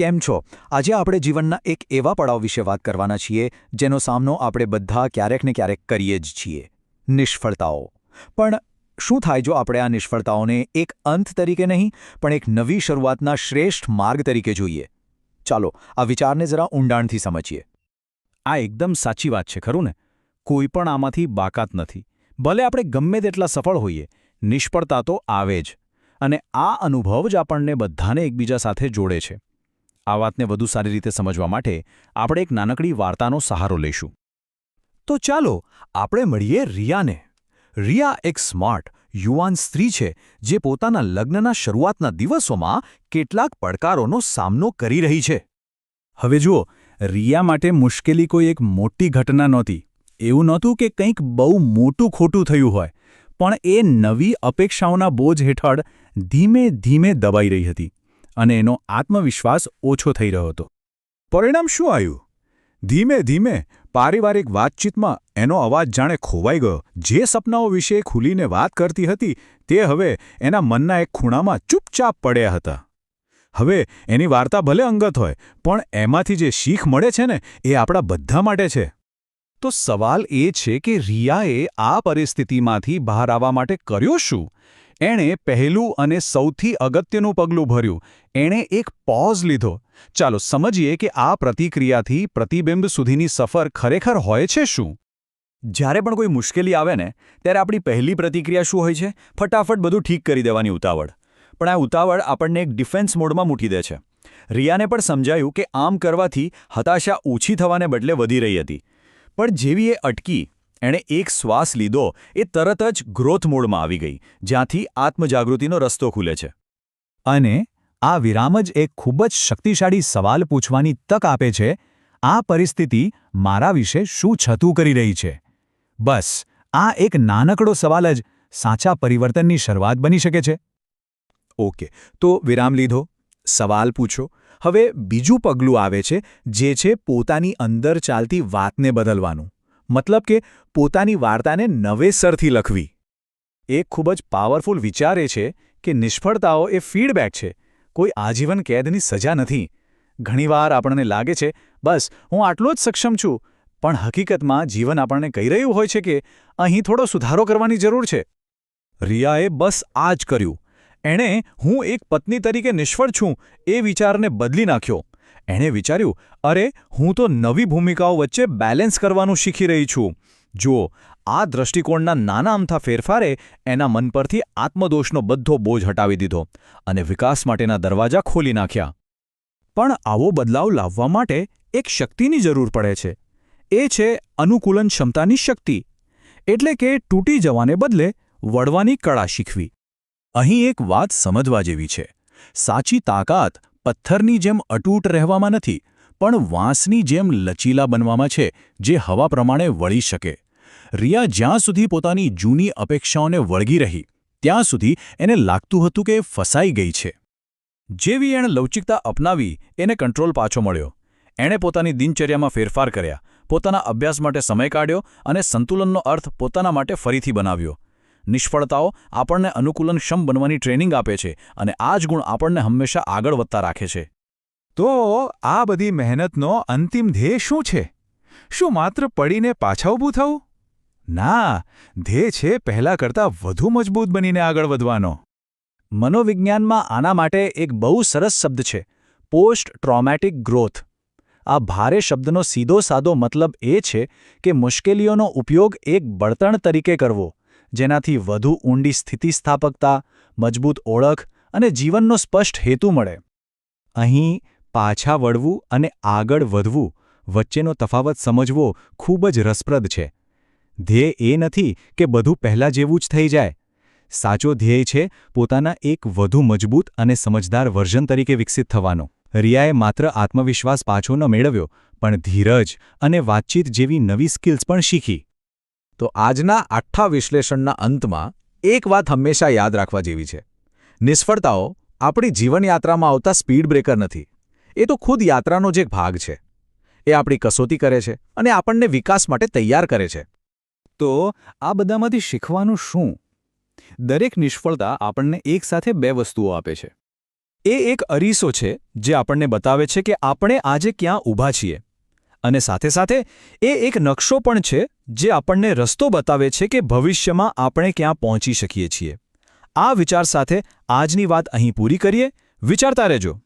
કેમ છો? આજે આપણે જીવનના એક એવા પડાવ વિશે વાત કરવાના છીએ, જેનો સામનો આપણે બધા ક્યારેક ને ક્યારેક કરીએ જ છીએ. નિષ્ફળતાઓ. પણ શું થાય જો આપણે આ નિષ્ફળતાઓને એક અંત તરીકે નહીં, પણ એક નવી શરૂઆતના શ્રેષ્ઠ માર્ગ તરીકે જોઈએ? ચાલો, આ વિચારને જરા ઊંડાણથી સમજીએ. આ એકદમ સાચી વાત છે, ખરું ને? કોઈ પણ આમાંથી બાકાત નથી. ભલે આપણે ગમે તેટલા સફળ હોઈએ, નિષ્ફળતા તો આવે જ. અને આ અનુભવ જ આપણને બધાને એકબીજા સાથે જોડે છે. આ વાતને વધુ સારી રીતે સમજવા માટે આપણે એક નાનકડી વાર્તાનો સહારો લઈશું. તો ચાલો, આપણે મળીએ રિયાને. રિયા એક સ્માર્ટ, યુવાન સ્ત્રી છે, જે પોતાના લગ્નના શરૂઆતના દિવસોમાં કેટલાક પડકારોનો સામનો કરી રહી છે. હવે જુઓ, રિયા માટે મુશ્કેલી કોઈ એક મોટી ઘટના નહોતી. એવું નહોતું કે કંઈક બહુ મોટું ખોટું થયું હોય. પણ એ નવી અપેક્ષાઓના બોજ હેઠળ ધીમે ધીમે દબાઈ રહી હતી. અને એનો આત્મવિશ્વાસ ઓછો થઈ રહ્યો હતો. પરિણામ શું આવ્યું? ધીમે ધીમે પારિવારિક વાતચીતમાં એનો અવાજ જાણે ખોવાઈ ગયો. જે સપનાઓ વિશે ખુલીને વાત કરતી હતી, તે હવે એના મનના એક ખૂણામાં ચૂપચાપ પડ્યા હતા. હવે એની વાર્તા ભલે અંગત હોય, પણ એમાંથી જે શીખ મળે છે ને, એ આપણા બધા માટે છે. તો સવાલ એ છે કે રિયાએ આ પરિસ્થિતિમાંથી બહાર આવવા માટે કર્યો શું? એણે પહેલું અને સૌથી અગત્યનું પગલું ભર્યું. એણે એક પોઝ લીધો. ચાલો સમજીએ કે આ પ્રતિક્રિયાથી પ્રતિબિંબ સુધીની સફર ખરેખર હોય છે શું? જ્યારે પણ કોઈ મુશ્કેલી આવે ને, ત્યારે આપણી પહેલી પ્રતિક્રિયા શું હોય છે? ફટાફટ બધું ઠીક કરી દેવાની ઉતાવળ. પણ આ ઉતાવળ આપણને એક ડિફેન્સ મોડમાં મૂકી દે છે. રિયાને પણ સમજાયું કે આમ કરવાથી હતાશા ઓછી થવાને બદલે વધી રહી હતી. પણ જેવી એ અટકી એણે એક શ્વાસ લીધો, એ તરત જ ગ્રોથ મોડમાં આવી ગઈ, જ્યાંથી આત્મજાગૃતિનો રસ્તો ખુલે છે. અને આ વિરામ જ એક ખૂબ જ શક્તિશાળી સવાલ પૂછવાની તક આપે છે, આ પરિસ્થિતિ મારા વિશે શું છતું કરી રહી છે? બસ, આ એક નાનકડો સવાલ જ સાચા પરિવર્તનની શરૂઆત બની શકે છે. ઓકે, તો વિરામ લીધો, સવાલ પૂછો, હવે બીજું પગલું આવે છે, જે છે પોતાની અંદર ચાલતી વાતને બદલવાનું. મતલબ કે પોતાની વાર્તાને નવેસરથી લખવી. એક ખૂબ જ પાવરફુલ વિચાર એ છે કે નિષ્ફળતાઓ એ ફીડબેક છે. કોઈ આજીવન કેદની સજા નથી. ઘણીવાર આપણને લાગે છે, બસ, હું આટલો જ સક્ષમ છું. પણ હકીકતમાં જીવન આપણને કહી રહ્યું હોય છે કે અહીં થોડો સુધારો કરવાની જરૂર છે. રિયાએ બસ આ જ કર્યું. એણે હું એક પત્ની તરીકે નિષ્ફળ છું એ વિચારને બદલી નાખ્યો. એણે વિચાર્યું, અરે, હું તો નવી ભૂમિકાઓ વચ્ચે બેલેન્સ કરવાનું શીખી રહી છું. જુઓ, આ દ્રષ્ટિકોણના નાના અમથા ફેરફારે એના મન પરથી આત્મદોષનો બધો બોજ હટાવી દીધો અને વિકાસ માટેના દરવાજા ખોલી નાખ્યા. પણ આવો બદલાવ લાવવા માટે એક શક્તિની જરૂર પડે છે. એ છે અનુકૂલન ક્ષમતાની શક્તિ, એટલે કે તૂટી જવાને બદલે વળવાની કળા શીખવી. અહીં એક વાત સમજવા જેવી છે. સાચી તાકાત પથ્થરની જેમ અટૂટ રહેવામાં નથી, પણ વાંસની જેમ લચીલા બનવામાં છે, જે હવા પ્રમાણે વળી શકે. રિયા જ્યાં સુધી પોતાની જૂની અપેક્ષાઓને વળગી રહી, ત્યાં સુધી એને લાગતું હતું કે ફસાઈ ગઈ છે. જેવી એણે લવચિકતા અપનાવી, એને કંટ્રોલ પાછો મળ્યો. એણે પોતાની દિનચર્યામાં ફેરફાર કર્યા, પોતાના અભ્યાસ માટે સમય કાઢ્યો અને સંતુલનનો અર્થ પોતાના માટે ફરીથી બનાવ્યો. નિષ્ફળતાઓ આપણને અનુકૂલનક્ષમ બનવાની ટ્રેનિંગ આપે છે અને આ જ ગુણ આપણને હંમેશા આગળ વધતા રાખે છે. તો આ બધી મહેનતનો અંતિમ ધ્યેય શું છે? શું માત્ર પડીને પાછા ઊભું થવું? ના ધ્યેય છે પહેલાં કરતાં વધુ મજબૂત બનીને આગળ વધવાનો. મનોવિજ્ઞાનમાં આના માટે એક બહુ સરસ શબ્દ છે પોસ્ટ ટ્રોમેટિક ગ્રોથ. આ ભારે શબ્દનો સીધો સાદો મતલબ એ છે કે મુશ્કેલીઓનો ઉપયોગ એક બળતણ તરીકે કરવો. જેનાથી વધુ ઊંડી સ્થિતિસ્થાપકતા, મજબૂત ઓળખ અને જીવનનો સ્પષ્ટ હેતુ મળે. અહીં પાછા વળવું અને આગળ વધવું વચ્ચેનો તફાવત સમજવો ખૂબ જ રસપ્રદ છે. ધ્યેય એ નથી કે બધું પહેલાં જેવું જ થઈ જાય. સાચો ધ્યેય છે પોતાના એક વધુ મજબૂત અને સમજદાર વર્ઝન તરીકે વિકસિત થવાનો. રિયાએ માત્ર આત્મવિશ્વાસ પાછો ન મેળવ્યો, પણ ધીરજ અને વાતચીત જેવી નવી સ્કિલ્સ પણ શીખી. તો આજના આઠા વિશ્લેષણના અંતમાં એક વાત હંમેશા યાદ રાખવા જેવી છે. નિષ્ફળતાઓ આપણી જીવનયાત્રામાં આવતા સ્પીડ બ્રેકર નથી. એ તો ખુદ યાત્રાનો જ એક ભાગ છે. એ આપણી કસોટી કરે છે અને આપણને વિકાસ માટે તૈયાર કરે છે. તો આ બધામાંથી શીખવાનું શું? દરેક નિષ્ફળતા આપણને એકસાથે બે વસ્તુઓ આપે છે. એ એક અરીસો છે જે આપણને બતાવે છે કે આપણે આજે ક્યાં ઊભા છીએ. અને સાથે સાથે એ એક નકશો પણ છે જે આપણને રસ્તો બતાવે છે કે ભવિષ્યમાં આપણે ક્યાં પહોંચી શકીએ છીએ. આ વિચાર સાથે આજની વાત અહીં પૂરી કરીએ. વિચારતા રહેજો.